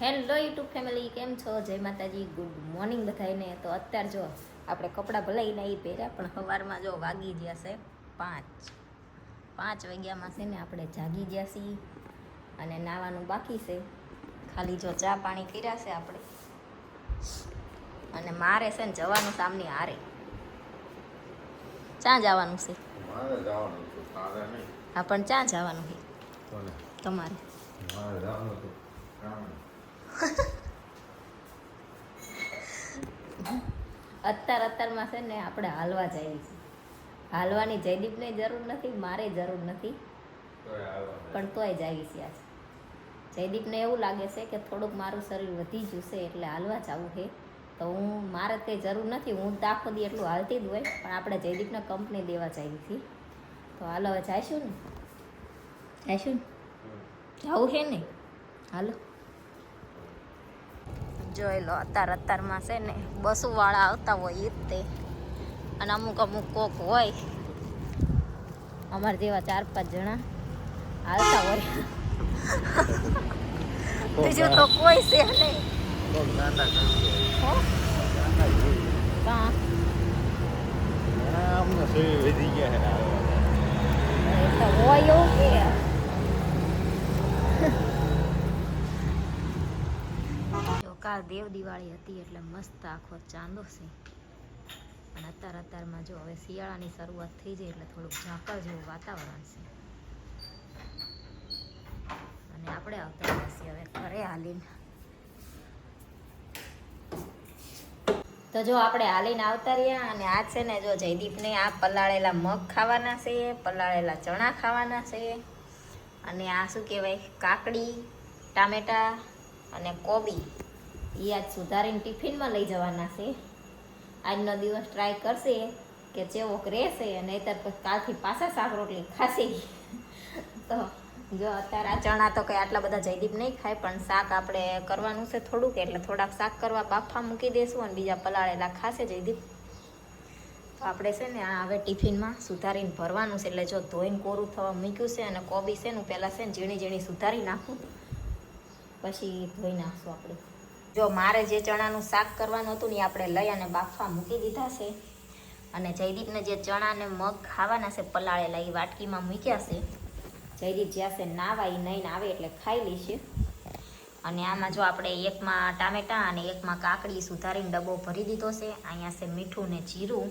Hello YouTube family કેમ છો? જય માતાજી ગુડ મોર્નિંગ બધાને તો અત્યારે જો આપણે કપડાં ભલાઈને એ પહેર્યા પણ સવારમાં જો વાગી ગયા છે પાંચ. પાંચ વાગ્યામાં છે ને આપણે જાગી ગયા છીએ અને નાવાનું બાકી છે. ખાલી જો ચા પાણી કર્યા છે આપણે. અને મારે છે ને જવાનું સામની હારે. ક્યાં જવાનું છે? હા પણ ક્યાં જવાનું છે? તમારે. અત્યાર અત્યારમાં છે ને આપણે હાલવા જઈએ છીએ. હાલવાની જયદીપને જરૂર નથી મારે જરૂર નથી. પણ તોય જઈએ છીએ આજે. જયદીપને એવું લાગે છે કે થોડુંક મારું શરીર વધી ગયું છે એટલે હાલવા જવું છે. તો હું મારે તે જરૂર નથી. હું તો આખો દી એટલું હાલતી જ હોય પણ આપણે જયદીપને કંપની દેવા જઈએ છીએ. તો હાલવા હવે જઈશું ને? જઈશું ને? જવું છે ને? હાલો. જોઈ લો અત્યાર અત્યારમાં છે ને બસોવાળા આવતા હોય એ તે. અને અમુક અમુક કોક હોય. અમારા જેવા ચાર પાંચ જણા આવતા હોય. બીજું તો કોઈ છે નહીં. હોય એવું કામ કરે. હો? નાના જીવ. કાં? આ અમને શરીર વધી ગયા છે આવવાના. એ તો હોય એવું કે જો કાલ દેવ દિવાળી હતી એટલે મસ્ત આખો ચાંદો છે. અને અત્યારે અત્યારમાં જો હવે શિયાળાની શરૂઆત થઈ જાય એટલે થોડુંક ઝાકળ જેવું વાતાવરણ છે. અને આપણે આવતા રહ્યા હવે ઘરે હાલીને. તો જો આપણે હાલીને આવતા રહ્યા અને આ છે ને જો જયદીપને આ પલાળેલા મગ ખાવાના છે, પલાળેલા ચણા ખાવાના છે. અને આ શું કહેવાય? કાકડી, ટામેટા અને કોબી. એ આજ સુધારીને ટિફિનમાં લઈ જવાના છે. આજનો દિવસ ટ્રાય કરશે કે ચેવોક રહેશે નહીંતર કાલથી પાછા શાક રોટલી ખાશે. તો જો અત્યારે આ ચણા તો કંઈ આટલા બધા જયદીપ નહીં ખાય, પણ શાક આપણે કરવાનું છે થોડુંક, એટલે થોડાક શાક કરવા બાફા મૂકી દઈશું અને બીજા પલાળેલા ખાશે જયદીપ. તો આપણે છે ને આ હવે ટિફિનમાં સુધારીને ભરવાનું છે, એટલે જો ધોઈને કોરું થવા મૂક્યું છે અને કોબી છે ને પહેલાં છે ને ઝીણી ઝીણી સુધારી નાખું. પછી ધોઈ નાખશું આપણે. જો મારે જે ચણાનું શાક કરવાનું હતું ને એ આપણે લઈ અને બાફવા મૂકી દીધા છે. અને જયદીપને જે ચણાને મગ ખાવાના છે પલાળેલા, એ વાટકીમાં મૂક્યા છે. જયદીપ જ્યાં છે નાવા એ નહીં આવે એટલે ખાઈ લઈશે અને આમાં જો આપણે એકમાં ટામેટાં અને એકમાં કાકડી સુધારીને ડબ્બો ભરી દીધો છે. અહીંયા છે મીઠું ને જીરું.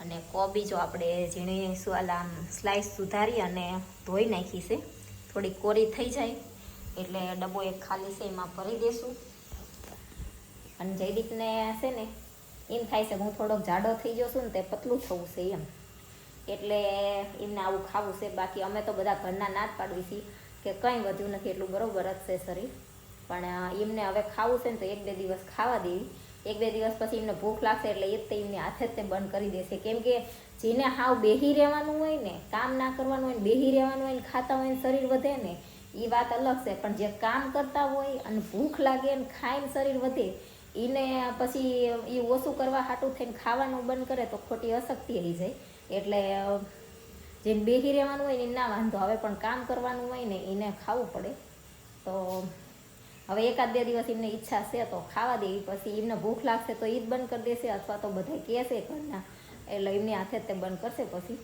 અને કોબી જો આપણે ઝીણી આમ સ્લાઈસ સુધારી અને ધોઈ નાખી છે. થોડી કોરી થઈ જાય. એટલે ડબ્બો એક ખાલી છે, એમાં ભરી દેશું. અને જયદીપને છે ને, એમ થાય છે હું થોડોક જાડો થઈ ગયો છું ને તે પતલું થવું છે એમ. એટલે એમને આવું ખાવું છે. બાકી અમે તો બધા ઘરના ના જ પાડવી છીએ કે કંઈ વધ્યું નથી, એટલું બરોબર જ છે શરીર. પણ એમને હવે ખાવું છે ને તો એક બે દિવસ ખાવા દેવી. એક બે દિવસ પછી એમને ભૂખ લાગશે એટલે એ જ તે એમને હાથે જ તે બંધ કરી દેશે. કેમ કે જેને હાવ બેહી રહેવાનું હોય ને, કામ ના કરવાનું હોય ને, બેહી રહેવાનું હોય ને, ખાતા હોય ને, શરીર વધે ને એ વાત અલગ છે, પણ જે કામ કરતા હોય અને ભૂખ લાગે ને ખાઈને શરીર વધે એને પછી એ ઓછું કરવા હાટું થઈને ખાવાનું બંધ કરે તો ખોટી અશક્તિ આવી જાય. એટલે જેને બેહી રહેવાનું હોય ને ના વાંધો. હવે પણ કામ કરવાનું હોય ને એને ખાવું પડે. તો, હવે એકાદ બે દિવસ એમને ઈચ્છા છે તો ખાવા દેવી પછી એમને ભૂખ લાગશે તો એ જ બંધ કરી દેશે અથવા તો બધા કહેશે ઘરના. એટલે એમની હાથે તે બંધ કરશે પછી.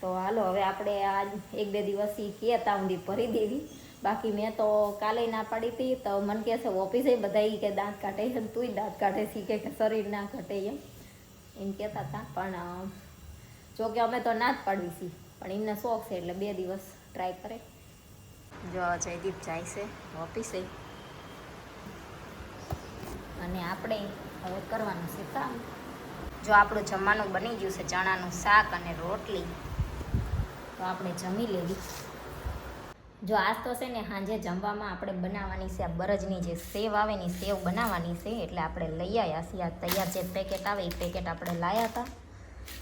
તો હાલો, હવે આપણે આ એક બે દિવસ એ કહે ત્યાં ભરી દેવી. બાકી મેં તો કાલે ના પાડી હતી, તો મને કહે છે ઓફિસે બધા કે દાંત કાઢે છે તુંય દાંત કાઢે છે કે શરીર ના ઘટે એમ. એમ કહેતા હતા, પણ જો કે અમે તો ના જ પાડવી છીએ પણ એમને શોખ છે એટલે બે દિવસ ટ્રાય કરે. જો જયદીપ જાય છે ઓફિસે અને આપણે હવે કરવાનું છે કામ. જો આપણું જમવાનું બની ગયું છે, ચણાનું શાક અને રોટલી. તો આપણે જમી લેવી. જો આજ તો છે ને સાંજે જમવામાં આપણે બનાવવાની છે આ બરજની જે સેવ આવે ને સેવ બનાવવાની છે, એટલે આપણે લઈ આવ્યા છીએ. આ તૈયાર જે પેકેટ આવે એ પેકેટ આપણે લાવ્યા હતા.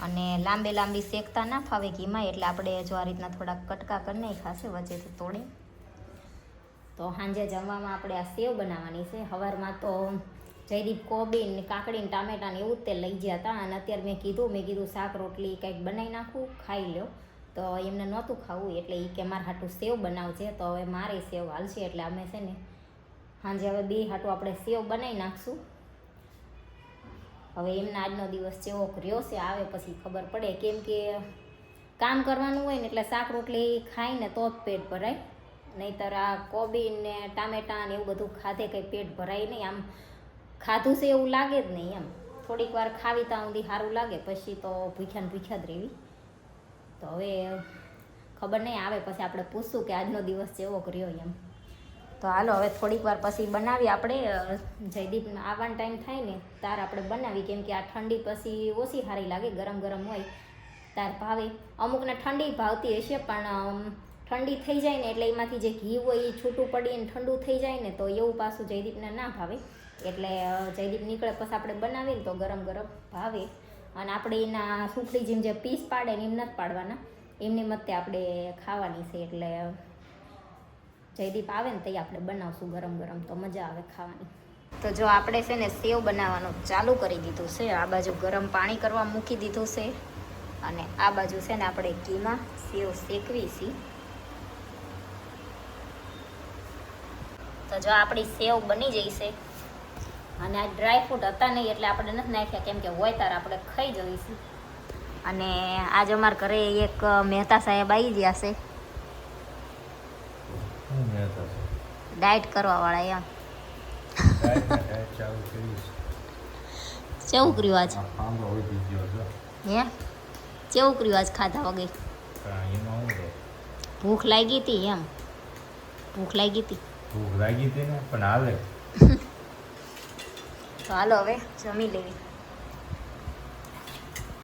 અને લાંબે લાંબી શેકતા ના ફાવે ઘીમાં એટલે આપણે જો આ રીતના થોડાક કટકા કરી નાખ્યા છે, વચ્ચેથી તોડી. તો સાંજે જમવામાં આપણે આ સેવ બનાવવાની છે. સવારમાં તો જયદીપ કોબી ને કાકડી ને ટામેટાને એવું જ તે લઈ ગયા હતા. અને અત્યારે મેં કીધું મેં કીધું શાક રોટલી કંઈક બનાવી નાખું, ખાઈ લો તો એમને નહોતું ખાવું, એટલે એ કે મારે હાટું સેવ બનાવજે તો હવે મારે સેવ હાલશે, એટલે અમે છે ને સાંજે હવે બે હાટું આપણે સેવ બનાવી નાખશું. હવે એમના આજનો દિવસ જેવો રહ્યો છે, આવે પછી ખબર પડે. કેમ કે કામ કરવાનું હોય ને એટલે શાક રોટલી ખાઈને તો જ પેટ ભરાય. નહીંતર આ કોબી ને ટામેટાં ને એવું બધું ખાધે કંઈ પેટ ભરાય નહીં. આમ ખાધું છે એવું લાગે જ નહીં એમ. થોડીક વાર ખાવી ત્યાં સુધી સારું લાગે, પછી તો ભૂખ્યા ને ભૂખ્યા જ રહેવી. તો હવે ખબર નહીં આવે, પછી આપણે પૂછશું કે આજનો દિવસ જેવો કર્યો એમ. તો હાલો, હવે થોડીક વાર પછી બનાવી આપણે જયદીપ આવવાનો ટાઈમ થાય ને, તાર આપણે બનાવી કેમ કે આ ઠંડી પછી ઓછી સારી લાગે, ગરમ ગરમ હોય, તાર ભાવે. અમુકને ઠંડી ભાવતી હશે, પણ ઠંડી થઈ જાય ને, એટલે એમાંથી જે ઘી હોય એ છૂટું પડીને ઠંડુ થઈ જાય ને, તો એવું પાછું જયદીપને ના ભાવે. એટલે જયદીપ નીકળે, પછી આપણે બનાવીને તો ગરમ ગરમ ભાવે. અને આપણે એના સુખડી જેમ જે પીસ પાડે ને એમ નથી પાડવાના. એમની મતે આપણે ખાવાની છે એટલે જયદીપ આવે ને તે આપણે બનાવશું ગરમ ગરમ, તો મજા આવે ખાવાની. તો જો આપણે છે ને સેવ બનાવવાનું ચાલુ કરી દીધું છે. આ બાજુ ગરમ પાણી કરવા મૂકી દીધું છે. અને આ બાજુ છે ને આપણે ઘીમાં સેવ શેકવી છે. તો જો આપણી સેવ બની જઈશે અને આ ડ્રાય ફ્રૂટ હતા નહીં એટલે આપણે નથી નાખ્યા. કેમ કે હોય તાર આપણે ખાઈ જઈશું. અને આજ અમારા ઘરે એક મહેતા સાહેબ આવી ગયા છે. ડાયટ કરવા વાળા એમ. કેવું કર્યું આજ? હે કેવું કર્યું આજ ખાધા વગર? ભૂખ લાગી હતી એમ. ભૂખ લાગી હતી. ભૂખ લાગી હતી ને પણ હાલે. હાલો હવે જમી લેવી